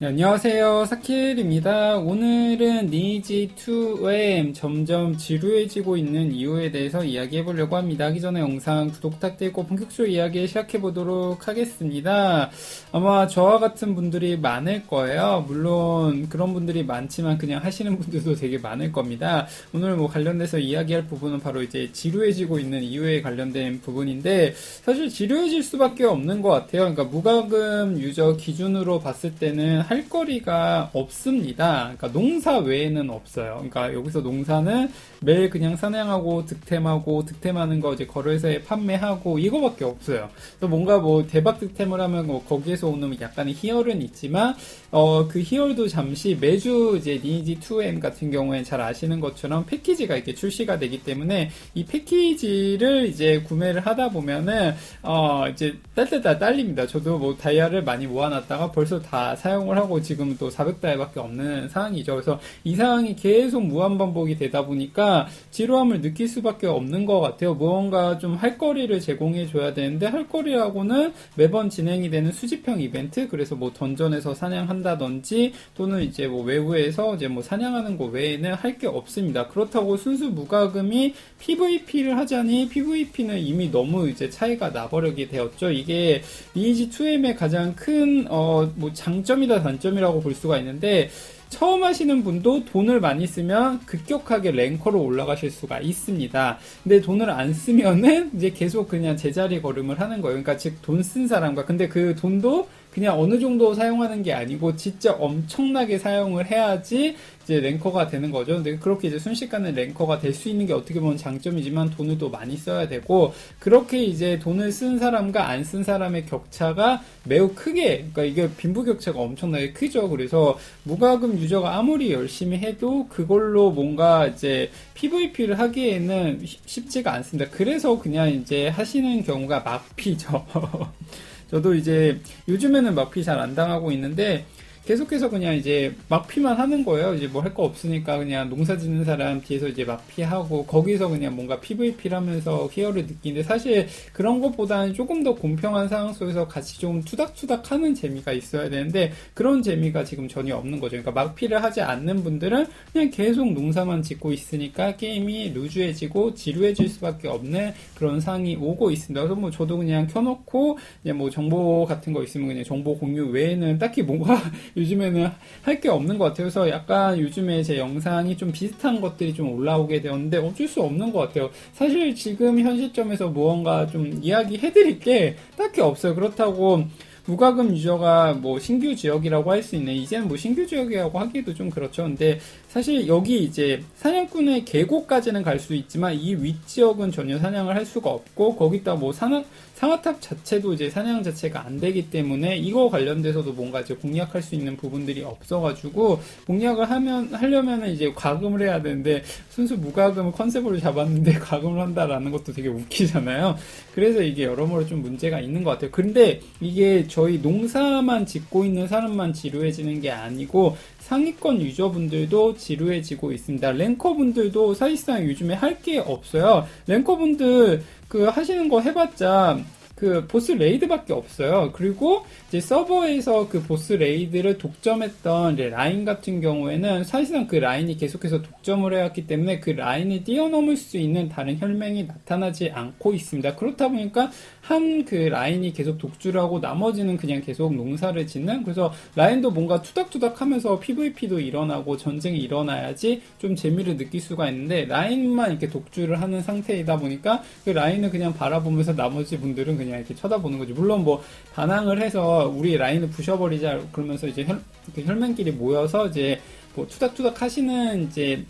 네, 안녕하세요. 사킬입니다. 오늘은 니지 2M 점점 지루해지고 있는 이유에 대해서 이야기해 보려고 합니다. 하기 전에 영상 구독 부탁드리고 본격적으로 이야기 시작해 보도록 하겠습니다. 아마 저와 같은 분들이 많을 거예요. 물론 그런 분들이 많지만 그냥 하시는 분들도 되게 많을 겁니다. 오늘 뭐 관련돼서 이야기할 부분은 바로 이제 지루해지고 있는 이유에 관련된 부분인데 사실 지루해질 수밖에 없는 것 같아요. 그러니까 무과금 유저 기준으로 봤을 때는 할 거리가 없습니다. 그러니까 농사 외에는 없어요. 그러니까 여기서 농사는 매일 그냥 사냥하고 득템하고 득템하는 거 이제 거래소에 판매하고 이거밖에 없어요. 그래서 뭔가 뭐 대박 득템을 하면 뭐 거기에서 오는 약간의 희열은 있지만 어 그 희열도 잠시 매주 이제 니지 2M 같은 경우에 잘 아시는 것처럼 패키지가 이렇게 출시가 되기 때문에 이 패키지를 이제 구매를 하다 보면은 어 이제 딸딸딸 딸립니다. 저도 뭐 다이아를 많이 모아놨다가 벌써 다 사용을 하고 지금 또 400다이밖에 없는 상황이죠. 그래서 이 상황이 계속 무한 반복이 되다 보니까 지루함을 느낄 수밖에 없는 것 같아요. 무언가 좀 할 거리를 제공해 줘야 되는데 할 거리하고는 매번 진행이 되는 수집형 이벤트 그래서 뭐 던전에서 사냥한다든지 또는 이제 뭐 외부에서 이제 뭐 사냥하는 거 외에는 할 게 없습니다. 그렇다고 순수 무과금이 PVP를 하자니 PVP는 이미 너무 이제 차이가 나버리게 되었죠. 이게 리니지 2M의 가장 큰 어 뭐 장점이다 단점이라고 볼 수가 있는데 처음 하시는 분도 돈을 많이 쓰면 급격하게 랭커로 올라가실 수가 있습니다. 근데 돈을 안 쓰면은 이제 계속 그냥 제자리 걸음을 하는 거예요. 그러니까 즉 돈 쓴 사람과 근데 그 돈도 그냥 어느 정도 사용하는 게 아니고 진짜 엄청나게 사용을 해야지 이제 랭커가 되는 거죠. 근데 그렇게 이제 순식간에 랭커가 될 수 있는 게 어떻게 보면 장점이지만 돈을 또 많이 써야 되고 그렇게 이제 돈을 쓴 사람과 안 쓴 사람의 격차가 매우 크게 그러니까 이게 빈부격차가 엄청나게 크죠. 그래서 무과금 유저가 아무리 열심히 해도 그걸로 뭔가 이제 PVP를 하기에는 쉽지가 않습니다. 그래서 그냥 이제 하시는 경우가 막피죠. 저도 이제 요즘에는 막피 잘 안 당하고 있는데 계속해서 그냥 이제 막피만 하는 거예요. 이제 뭐 할 거 없으니까 그냥 농사 짓는 사람 뒤에서 이제 막피하고 거기서 그냥 뭔가 PVP를 하면서 희열을 느끼는데 사실 그런 것보다는 조금 더 공평한 상황 속에서 같이 좀 투닥투닥 하는 재미가 있어야 되는데 그런 재미가 지금 전혀 없는 거죠. 그러니까 막피를 하지 않는 분들은 그냥 계속 농사만 짓고 있으니까 게임이 루즈해지고 지루해질 수밖에 없는 그런 상황이 오고 있습니다. 그래서 뭐 저도 그냥 켜놓고 이제 뭐 정보 같은 거 있으면 그냥 정보 공유 외에는 딱히 뭔가 요즘에는 할 게 없는 것 같아요. 그래서 약간 요즘에 제 영상이 좀 비슷한 것들이 좀 올라오게 되었는데 어쩔 수 없는 것 같아요. 사실 지금 현 시점에서 무언가 좀 이야기 해드릴 게 딱히 없어요. 그렇다고 무과금 유저가 뭐 신규 지역이라고 할 수 있는 이제는 뭐 신규 지역이라고 하기도 좀 그렇죠. 근데 사실 여기 이제 사냥꾼의 계곡까지는 갈 수 있지만 이 윗지역은 전혀 사냥을 할 수가 없고 거기다 뭐 상하, 상하탑 자체도 이제 사냥 자체가 안 되기 때문에 이거 관련돼서도 뭔가 이제 공략할 수 있는 부분들이 없어가지고 공략을 하면 하려면은 이제 과금을 해야 되는데 순수 무과금을 컨셉으로 잡았는데 과금을 한다라는 것도 되게 웃기잖아요. 그래서 이게 여러모로 좀 문제가 있는 것 같아요. 근데 이게 저희 농사만 짓고 있는 사람만 지루해지는 게 아니고 상위권 유저분들도 지루해지고 있습니다. 랭커분들도 사실상 요즘에 할 게 없어요. 랭커분들 그 하시는 거 해봤자 그 보스 레이드밖에 없어요. 그리고 이제 서버에서 그 보스 레이드를 독점했던 라인 같은 경우에는 사실상 그 라인이 계속해서 독점을 해왔기 때문에 그 라인을 뛰어넘을 수 있는 다른 혈맹이 나타나지 않고 있습니다. 그렇다 보니까 한 그 라인이 계속 독주를 하고 나머지는 그냥 계속 농사를 짓는 그래서 라인도 뭔가 투닥투닥 하면서 PVP도 일어나고 전쟁이 일어나야지 좀 재미를 느낄 수가 있는데 라인만 이렇게 독주를 하는 상태이다 보니까 그 라인을 그냥 바라보면서 나머지 분들은 그냥 이렇게 쳐다보는 거지. 물론 뭐 반항을 해서 우리 라인을 부셔버리자 그러면서 이제 혈, 혈맹끼리 모여서 이제 뭐 투닥투닥 하시는 이제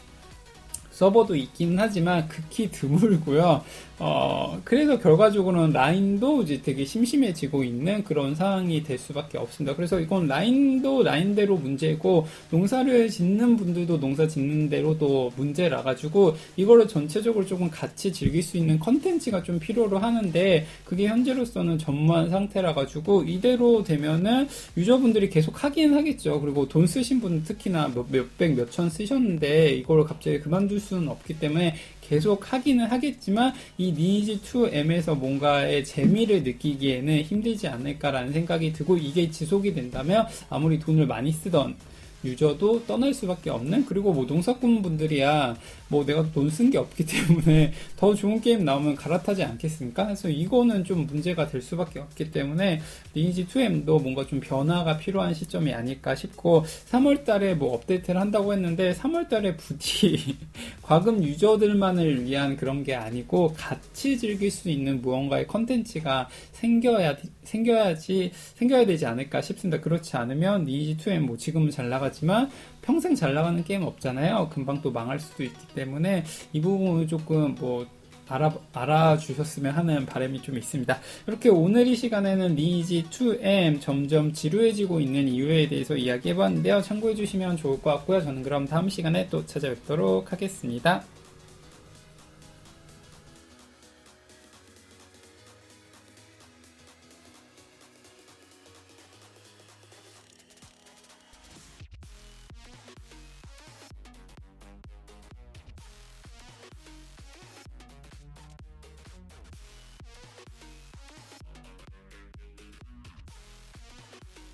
서버도 있긴 하지만 극히 드물고요. 어, 그래서 결과적으로는 라인도 이제 되게 심심해지고 있는 그런 상황이 될 수밖에 없습니다. 그래서 이건 라인도 라인대로 문제고 농사를 짓는 분들도 농사 짓는 대로도 문제라 가지고 이거를 전체적으로 조금 같이 즐길 수 있는 컨텐츠가 좀 필요로 하는데 그게 현재로서는 전무한 상태라 가지고 이대로 되면은 유저분들이 계속 하긴 하겠죠. 그리고 돈 쓰신 분 특히나 몇, 몇백 몇천 쓰셨는데 이걸 갑자기 그만둘 수는 없기 때문에 계속 하기는 하겠지만 이이 니지 2M에서 뭔가의 재미를 느끼기에는 힘들지 않을까라는 생각이 들고 이게 지속이 된다면 아무리 돈을 많이 쓰던 유저도 떠날 수밖에 없는 그리고 뭐 농사꾼 분들이야 뭐 내가 돈 쓴 게 없기 때문에 더 좋은 게임 나오면 갈아타지 않겠습니까? 그래서 이거는 좀 문제가 될 수밖에 없기 때문에 리니지 2M도 뭔가 좀 변화가 필요한 시점이 아닐까 싶고 3월 달에 뭐 업데이트를 한다고 했는데 3월 달에 부디 과금 유저들만을 위한 그런 게 아니고 같이 즐길 수 있는 무언가의 컨텐츠가 생겨야 생겨야지 생겨야 되지 않을까 싶습니다. 그렇지 않으면 리니지 2M 뭐 지금은 잘 나가지만 평생 잘 나가는 게임 없잖아요. 금방 또 망할 수도 있기 때문에 이 부분을 조금 뭐 알아, 알아주셨으면 하는 바람이 좀 있습니다. 이렇게 오늘 이 시간에는 리니지 2M 점점 지루해지고 있는 이유에 대해서 이야기해봤는데요. 참고해주시면 좋을 것 같고요. 저는 그럼 다음 시간에 또 찾아뵙도록 하겠습니다.